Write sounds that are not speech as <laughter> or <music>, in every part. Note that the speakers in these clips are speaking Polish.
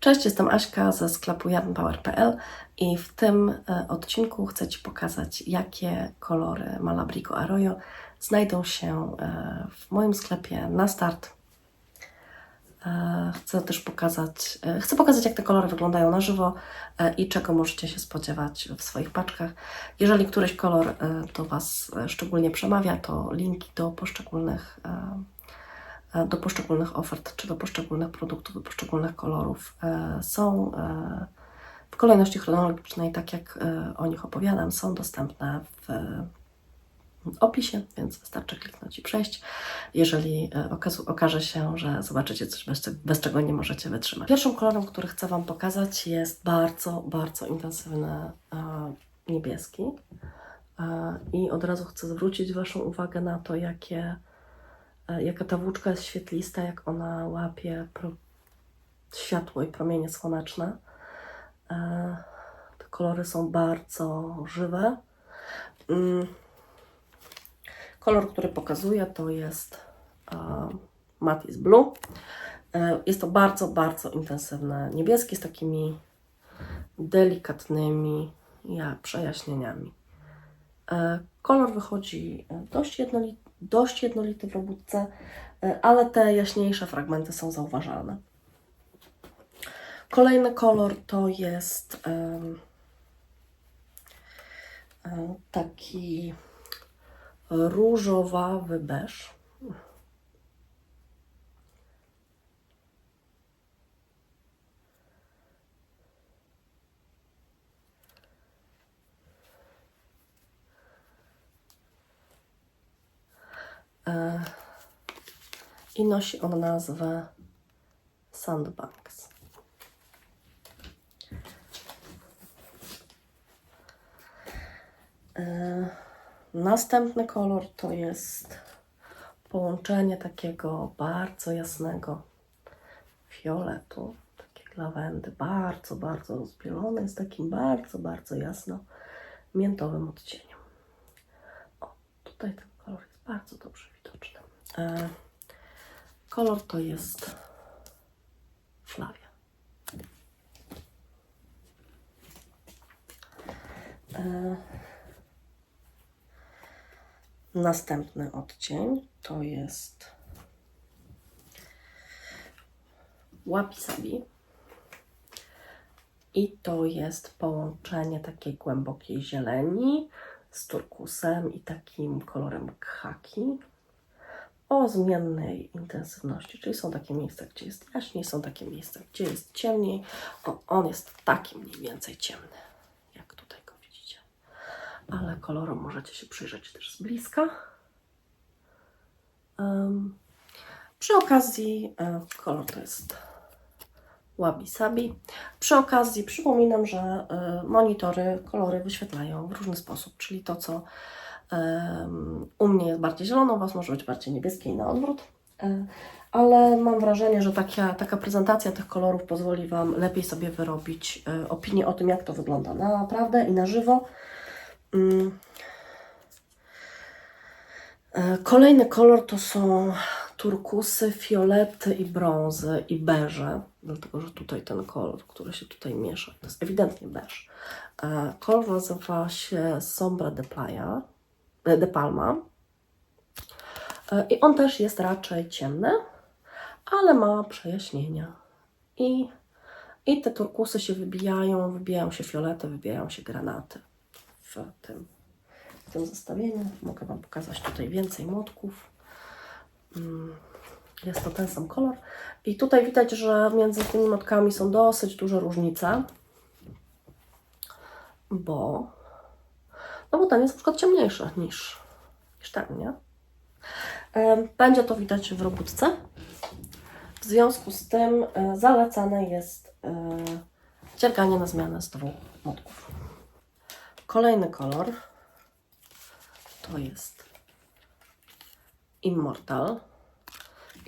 Cześć, jestem Aśka ze sklepu jarnpower.pl i w tym e, odcinku chcę Ci pokazać, jakie kolory Malabrigo Arroyo znajdą się e, w moim sklepie na start. E, Chcę też pokazać, chcę pokazać, jak te kolory wyglądają na żywo i czego możecie się spodziewać w swoich paczkach. Jeżeli któryś kolor do Was szczególnie przemawia, to linki do poszczególnych do poszczególnych ofert, czy do poszczególnych produktów, do poszczególnych kolorów e, są e, w kolejności chronologicznej, tak jak e, o nich opowiadam, są dostępne w e, opisie, więc wystarczy kliknąć i przejść, jeżeli e, okaże się, że zobaczycie coś, bez, bez czego nie możecie wytrzymać. Pierwszym kolorem, który chcę Wam pokazać jest bardzo, bardzo intensywny e, niebieski E, i od razu chcę zwrócić Waszą uwagę na to, jakie e, jaka ta włóczka jest świetlista, jak ona łapie światło i promienie słoneczne. E, Te kolory są bardzo żywe. Mm. Kolor, który pokazuję, to jest e, Matisse Blue. E, Jest to bardzo, bardzo intensywne niebieskie z takimi delikatnymi ja, przejaśnieniami. E, Kolor wychodzi e, dość jednolity, dość jednolity w robótce, e, ale te jaśniejsze fragmenty są zauważalne. Kolejny kolor to jest e, taki różowawy beż. E, I nosi on nazwę Sandbanks. E, Następny kolor to jest połączenie takiego bardzo jasnego fioletu, takiej lawendy, bardzo, bardzo rozbielone, z takim bardzo, bardzo jasno miętowym odcieniem. O, tutaj ten jest bardzo dobrze widoczny. E, kolor to jest Flavia. E, następny odcień to jest Wabi. I to jest połączenie takiej głębokiej zieleni z turkusem i takim kolorem khaki o zmiennej intensywności. Czyli są takie miejsca, gdzie jest jaśniej, są takie miejsca, gdzie jest ciemniej. O, on jest taki mniej więcej ciemny, jak tutaj go widzicie. Ale kolorom możecie się przyjrzeć też z bliska. Em, przy okazji e, kolor to jest Wabi Sabi. Przy okazji przypominam, że e, monitory kolory wyświetlają w różny sposób, czyli to, co u mnie jest bardziej zielono, u Was może być bardziej niebieskie i na odwrót. E, Ale mam wrażenie, że taka, taka prezentacja tych kolorów pozwoli Wam lepiej sobie wyrobić e, opinię o tym, jak to wygląda naprawdę i na żywo. Mm. Kolejny kolor to są turkusy, fiolety i brązy i beże, dlatego że tutaj ten kolor, który się tutaj miesza, to jest ewidentnie beż. E, Kolor nazywa się Sombra de Playa, e, de Palma E, i on też jest raczej ciemny, ale ma przejaśnienia i, i te turkusy się wybijają, wybijają się fiolety, wybijają się granaty w tym, w tym zestawieniu. Mogę Wam pokazać tutaj więcej młotków. Jest to ten sam kolor. I tutaj widać, że między tymi motkami są dosyć duże różnice, bo, no bo ten jest na przykład ciemniejszy niż, niż ten, nie? Będzie to widać w robótce. W związku z tym e, zalecane jest e, dzierganie na zmianę z dwóch motków. Kolejny kolor to jest Immortal.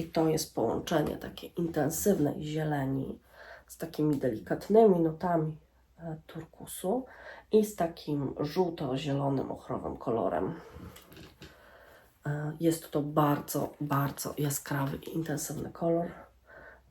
I to jest połączenie takiej intensywnej zieleni z takimi delikatnymi nutami e, turkusu i z takim żółto-zielonym, ochrowym kolorem. E, Jest to bardzo, bardzo jaskrawy i intensywny kolor.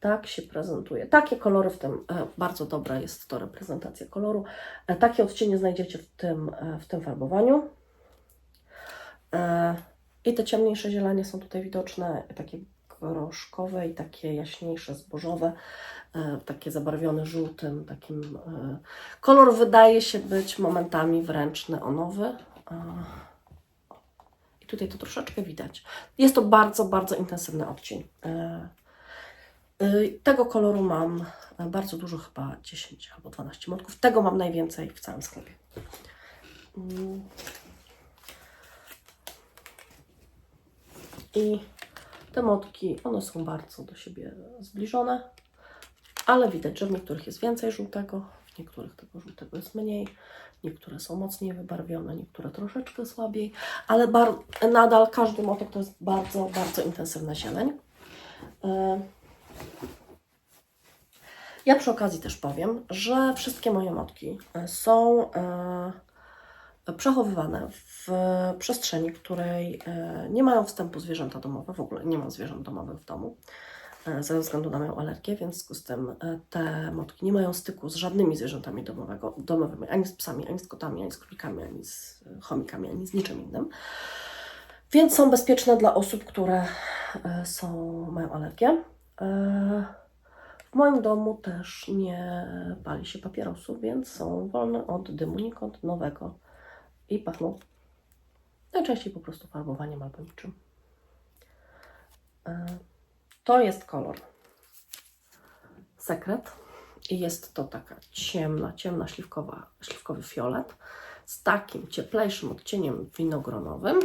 tak się prezentuje. Takie kolory w tym, e, bardzo dobra jest to reprezentacja koloru. Takie odcienie znajdziecie w tym, w tym farbowaniu. I te ciemniejsze zielenie są tutaj widoczne, takie groszkowe i takie jaśniejsze, zbożowe, e, takie zabarwione żółtym, takim. e, Kolor wydaje się być momentami wręcz neonowy. I tutaj to troszeczkę widać. Jest to bardzo, bardzo intensywny odcień. E, Tego koloru mam bardzo dużo, chyba 10 albo 12 motków. Tego mam najwięcej w całym sklepie. Mm. I te motki, one są bardzo do siebie zbliżone, ale widać, że w niektórych jest więcej żółtego, w niektórych tego żółtego jest mniej, niektóre są mocniej wybarwione, niektóre troszeczkę słabiej, ale nadal każdy motek to jest bardzo, bardzo intensywna zieleń. E, Ja przy okazji też powiem, że wszystkie moje motki e, są e, przechowywane w przestrzeni, której e, nie mają wstępu zwierzęta domowe, w ogóle nie mam zwierząt domowych w domu e, ze względu na moją alergię, więc w związku z tym e, te motki nie mają styku z żadnymi zwierzętami domowego, domowymi, ani z psami, ani z kotami, ani z królikami, ani z chomikami, ani z niczym innym. Więc są bezpieczne dla osób, które są, mają alergię. W moim domu też nie pali się papierosów, więc są wolne od dymu nikotynowego i pachną najczęściej po prostu farbowaniem albo niczym. E, To jest kolor sekret i jest to taka ciemna, ciemna śliwkowa, śliwkowy fiolet z takim cieplejszym odcieniem winogronowym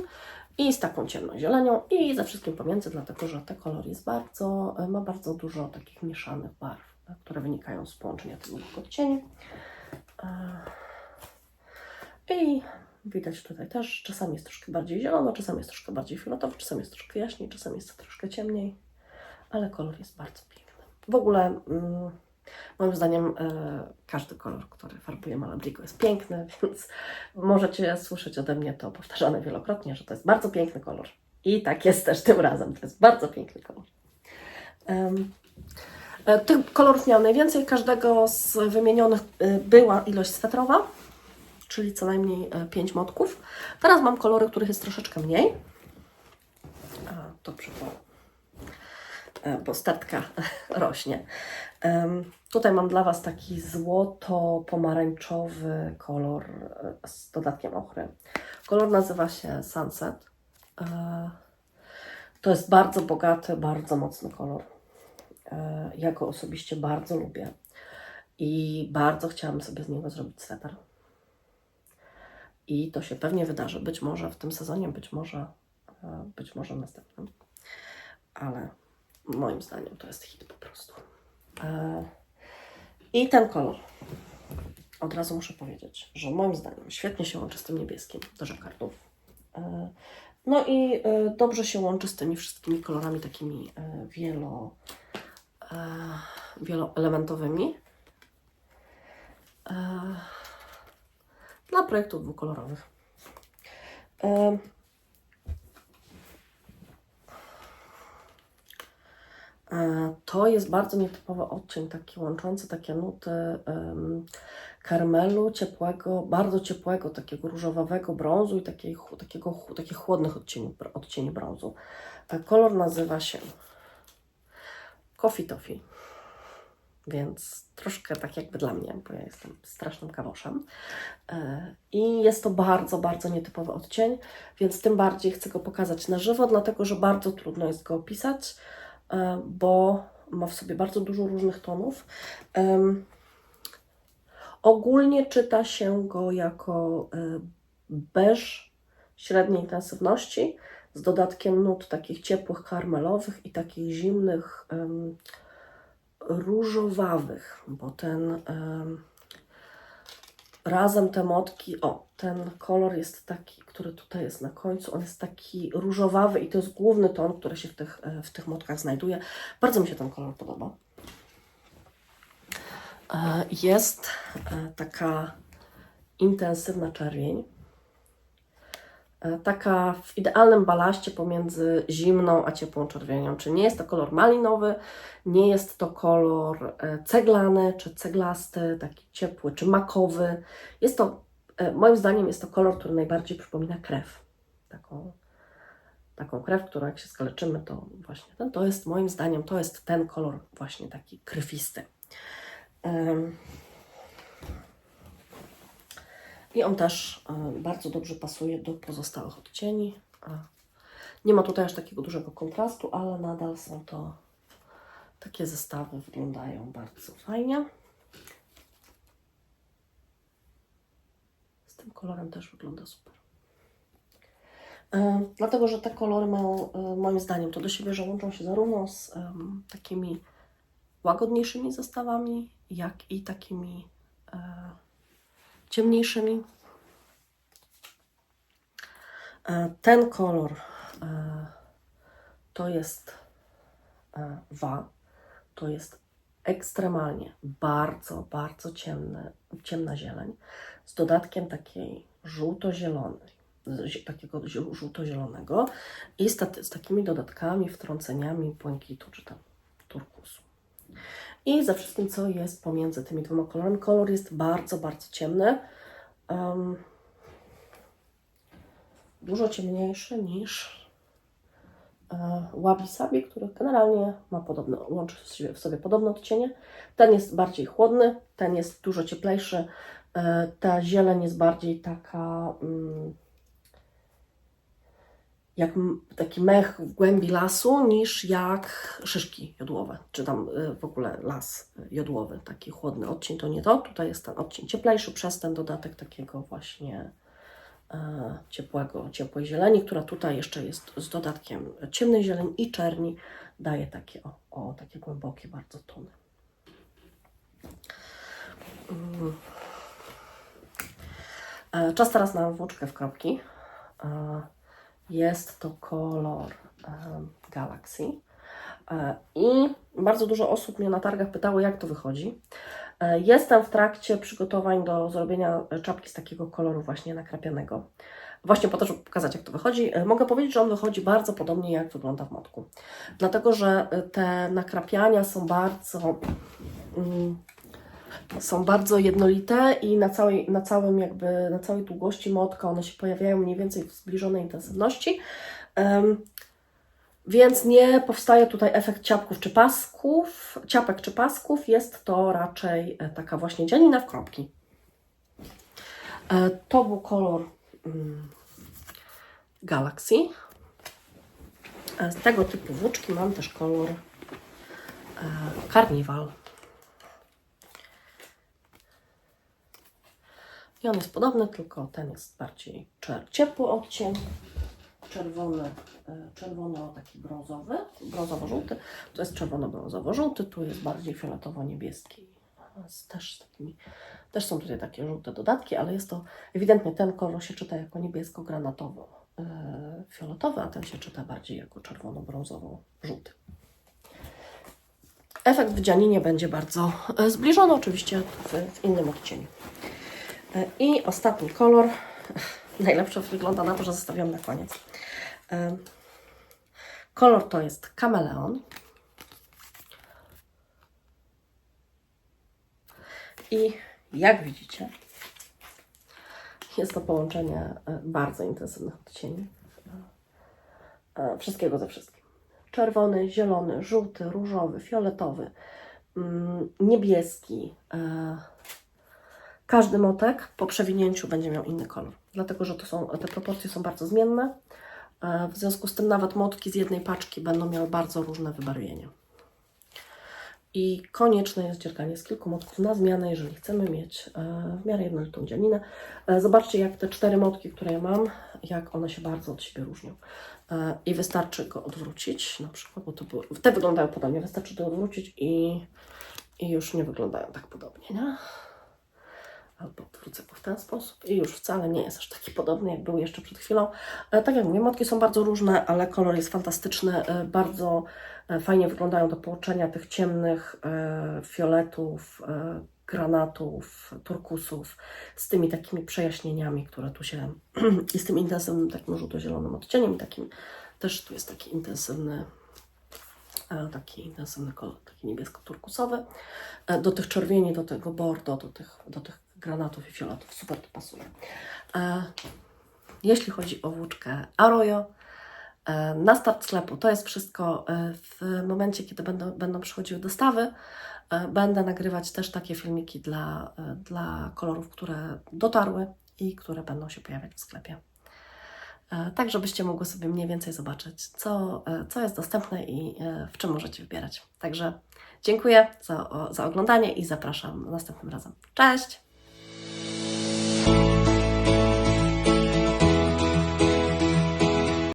i z taką ciemną zielenią i ze wszystkim pomiędzy, dlatego że ten kolor jest bardzo, ma bardzo dużo takich mieszanych barw, e, które wynikają z połączenia tych odcieni. E, I widać tutaj też, czasami jest troszkę bardziej zielono, czasami jest troszkę bardziej fioletowy, czasami jest troszkę jaśniej, czasami jest troszkę ciemniej, ale kolor jest bardzo piękny. W ogóle mm, moim zdaniem e, każdy kolor, który farbuje Malabrigo jest piękny, <laughs> więc możecie słyszeć ode mnie to powtarzane wielokrotnie, że to jest bardzo piękny kolor. I tak jest też tym razem, to jest bardzo piękny kolor. E, Tych kolorów miał najwięcej, każdego z wymienionych e, była ilość swetrowa, czyli co najmniej 5 motków. Teraz mam kolory, których jest troszeczkę mniej. A, dobrze, bo, e, bo stertka <laughs> rośnie. Em, Tutaj mam dla Was taki złoto-pomarańczowy kolor e, z dodatkiem ochry. Kolor nazywa się Sunset. E, To jest bardzo bogaty, bardzo mocny kolor. E, Ja go osobiście bardzo lubię i bardzo chciałam sobie z niego zrobić sweter. I to się pewnie wydarzy, być może w tym sezonie, być może, e, być może następnym. Ale moim zdaniem to jest hit po prostu. E, I ten kolor. Od razu muszę powiedzieć, że moim zdaniem świetnie się łączy z tym niebieskim do żakardów. E, No i dobrze się łączy z tymi wszystkimi kolorami takimi wielo, wieloelementowymi. Dla projektów dwukolorowych. E, To jest bardzo nietypowy odcień, taki łączący takie nuty karmelu, ciepłego, bardzo ciepłego, takiego różowawego brązu i takiej, takiego, takich chłodnych odcieni, odcieni brązu. E, Kolor nazywa się Coffee Toffee, więc troszkę tak jakby dla mnie, bo ja jestem strasznym kawoszem. E, I jest to bardzo, bardzo nietypowy odcień, więc tym bardziej chcę go pokazać na żywo, dlatego że bardzo trudno jest go opisać e, bo ma w sobie bardzo dużo różnych tonów. Ogólnie czyta się go jako e, beż średniej intensywności z dodatkiem nut takich ciepłych karmelowych i takich zimnych różowawych, bo ten em, razem te motki, o, ten kolor jest taki, który tutaj jest na końcu, on jest taki różowawy i to jest główny ton, który się w tych, e, w tych motkach znajduje. Bardzo mi się ten kolor podoba. E, Jest e, taka intensywna czerwień. E, Taka w idealnym balaście pomiędzy zimną a ciepłą czerwienią. Czy nie jest to kolor malinowy, nie jest to kolor e, ceglany czy ceglasty, taki ciepły czy makowy. Jest to, e, moim zdaniem, jest to kolor, który najbardziej przypomina krew. Taką, taką krew, którą jak się skaleczymy, to właśnie ten, to jest moim zdaniem, to jest ten kolor właśnie taki krwisty. Em, I on też e, bardzo dobrze pasuje do pozostałych odcieni. Nie ma tutaj aż takiego dużego kontrastu, ale nadal są to takie zestawy, wyglądają bardzo fajnie. Z tym kolorem też wygląda super. E, Dlatego, że te kolory mają, e, moim zdaniem, to do siebie, że łączą się zarówno z em, takimi łagodniejszymi zestawami, jak i takimi e, ciemniejszymi. E, Ten kolor e, to jest e, wa, to jest ekstremalnie bardzo, bardzo ciemny, ciemna zieleń z dodatkiem takiej żółto-zielonej, takiego zi- żółto-zielonego i z, z takimi dodatkami, wtrąceniami błękitu czy tam turkusu. I ze wszystkim, co jest pomiędzy tymi dwoma kolorami. Kolor jest bardzo, bardzo ciemny. Em, dużo ciemniejszy niż e, Wabi Sabi, który generalnie ma podobne, łączy w sobie, w sobie podobne odcienie. Ten jest bardziej chłodny, ten jest dużo cieplejszy. E, ta zieleń jest bardziej taka mm, jak taki mech w głębi lasu niż jak szyszki jodłowe, czy tam y, w ogóle las jodłowy, taki chłodny odcień, to nie to. Tutaj jest ten odcień cieplejszy przez ten dodatek takiego właśnie e, ciepłego, ciepłej zieleni, która tutaj jeszcze jest z dodatkiem ciemnej zieleni i czerni, daje takie, o, o takie głębokie bardzo tony. Mm. E, Czas teraz na włóczkę w kropki. E, Jest to kolor e, Galaxy. E, I bardzo dużo osób mnie na targach pytało, jak to wychodzi. E, Jestem w trakcie przygotowań do zrobienia czapki z takiego koloru właśnie nakrapianego. Właśnie po to, żeby pokazać, jak to wychodzi. E, Mogę powiedzieć, że on wychodzi bardzo podobnie, jak wygląda w motku. Dlatego, że e, te nakrapiania są bardzo... Są bardzo jednolite i na całej, na całym jakby, na całej długości motka one się pojawiają mniej więcej w zbliżonej intensywności. Em, więc nie powstaje tutaj efekt ciapków czy pasków, ciapek czy pasków, jest to raczej e, taka właśnie dzianina w kropki. E, To był kolor mm, Galaxy. E, Z tego typu włóczki mam też kolor Carnival. I on jest podobny, tylko ten jest bardziej ciepły odcień, czerwony, e, czerwono taki brązowy, brązowo-żółty. To jest czerwono-brązowo-żółty, tu jest bardziej fioletowo-niebieski. Też, też są tutaj takie żółte dodatki, ale jest to ewidentnie ten kolor się czyta jako niebiesko-granatowo-fioletowy, a ten się czyta bardziej jako czerwono-brązowo-żółty. Efekt w dzianinie będzie bardzo e, zbliżony, oczywiście w, w innym odcieniu. E, I ostatni kolor. <laughs> Najlepsze wygląda na to, że zostawiam na koniec. E, Kolor to jest kameleon. I jak widzicie, jest to połączenie e, bardzo intensywnych odcieni. E, Wszystkiego ze wszystkim. Czerwony, zielony, żółty, różowy, fioletowy, mm, niebieski. Każdy motek po przewinięciu będzie miał inny kolor, dlatego że to są, te proporcje są bardzo zmienne. E, W związku z tym nawet motki z jednej paczki będą miały bardzo różne wybarwienie. I konieczne jest dzierganie z kilku motków na zmianę, jeżeli chcemy mieć e, w miarę jednolitą dzianinę. E, Zobaczcie, jak te cztery motki, które ja mam, jak one się bardzo od siebie różnią. I wystarczy go odwrócić, na przykład, bo to te wyglądają podobnie, wystarczy to odwrócić i, i już nie wyglądają tak podobnie, nie? Albo odwrócę go w ten sposób. I już wcale nie jest aż taki podobny, jak był jeszcze przed chwilą. E, Tak jak mówię, motki są bardzo różne, ale kolor jest fantastyczny, e, bardzo e, fajnie wyglądają do połączenia tych ciemnych fioletów, granatów, turkusów, z tymi takimi przejaśnieniami, które tu się, <clears throat> i z tym intensywnym takim żółto-zielonym odcieniem, takim, też tu jest taki intensywny, taki intensywny kolor, taki niebiesko-turkusowy, do tych czerwieni, do tego bordo, do tych, do tych granatów i fioletów, super to pasuje. E, Jeśli chodzi o włóczkę Arroyo, e, na start sklepu to jest wszystko. E, W momencie, kiedy będą, będą przychodziły dostawy, e, będę nagrywać też takie filmiki dla, e, dla kolorów, które dotarły i które będą się pojawiać w sklepie. E, Tak, żebyście mogły sobie mniej więcej zobaczyć, co, e, co jest dostępne i e, w czym możecie wybierać. Także dziękuję za, za oglądanie i zapraszam następnym razem. Cześć! Thank you.